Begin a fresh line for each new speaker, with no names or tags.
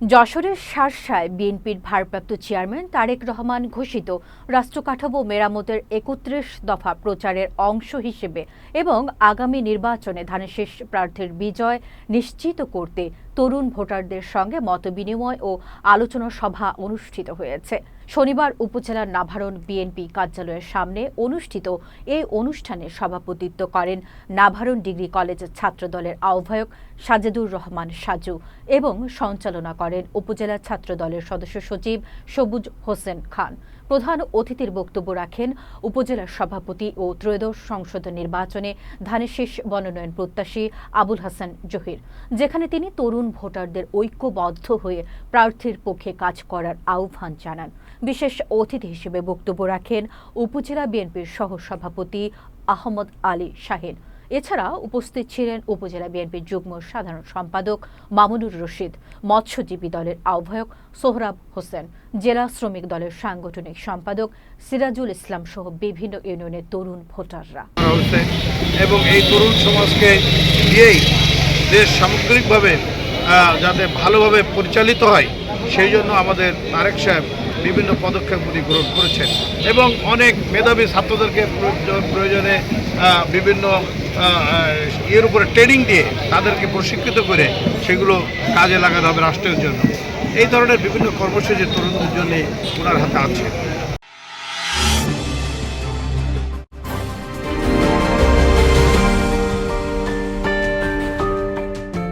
যশোরের শার্শায় বিএনপির ভারপ্রাপ্ত চেয়ারম্যান তারেক রহমান ঘোষিত রাষ্ট্রকাঠামো মেরামতের একত্রিশ দফা প্রচারের অংশ হিসেবে এবং আগামী নির্বাচনে ধানের শেষ প্রার্থীর বিজয় নিশ্চিত করতে তরুণ ভোটারদের সঙ্গে মত বিনিময় ও আলোচনা সভা অনুষ্ঠিত হয়েছে। শনিবার উপজেলার নাভারণ বিএনপি কার্যালয়ের সামনে অনুষ্ঠিত এই অনুষ্ঠানে সভাপতিত্ব করেন নাভারণ ডিগ্রি কলেজের ছাত্রদলের আহ্বায়ক সাজেদুর রহমান সাজু এবং সঞ্চালনা করেন উপজেলা ছাত্রদলের সদস্য সচিব সবুজ হোসেন খান। প্রধান অতিথির বক্তব্য রাখেন উপজেলা সভাপতি ও ত্রয়োদশ সংসদ নির্বাচনে ধানের শেষ মনোনয়ন প্রত্যাশী আবুল হাসান জহির, যেখানে তিনি তরুণ ভোটারদের ঐক্যবদ্ধ হয়ে প্রার্থীর পক্ষে কাজ করার আহ্বান জানান। বিশেষ অতিথি হিসেবে বক্তব্য রাখেন উপজেলা বিএনপির সহসভাপতি আহমদ আলী শাহিন। এছাড়া উপস্থিত ছিলেন উপজেলা বিএনপির যুগ্ম সাধারণ সম্পাদক মামুনুর রশিদ, মৎস্যজীবী দলের আহ্বায়ক সোহরাব হোসেন, জেলা শ্রমিক দলের সাংগঠনিক সম্পাদক সিরাজুল ইসলাম সহ বিভিন্ন ইউনিয়নের তরুণ ভোটাররা।
এবং এই তরুণ সমাজকে দিয়েই দেশ সামগ্রিকভাবে যাতে ভালোভাবে পরিচালিত হয়, সেই জন্য আমাদের তারেক সাহেব বিভিন্ন পদক্ষেপ উনি গ্রহণ করেছেন এবং অনেক মেধাবী ছাত্রদেরকে প্রয়োজনে বিভিন্ন ইয়ের উপরে ট্রেনিং দিয়ে তাদেরকে প্রশিক্ষিত করে সেগুলো কাজে লাগাতে হবে রাষ্ট্রের জন্য। এই ধরনের বিভিন্ন কর্মসূচি তরুণদের জন্য ওনার হাতে আছে।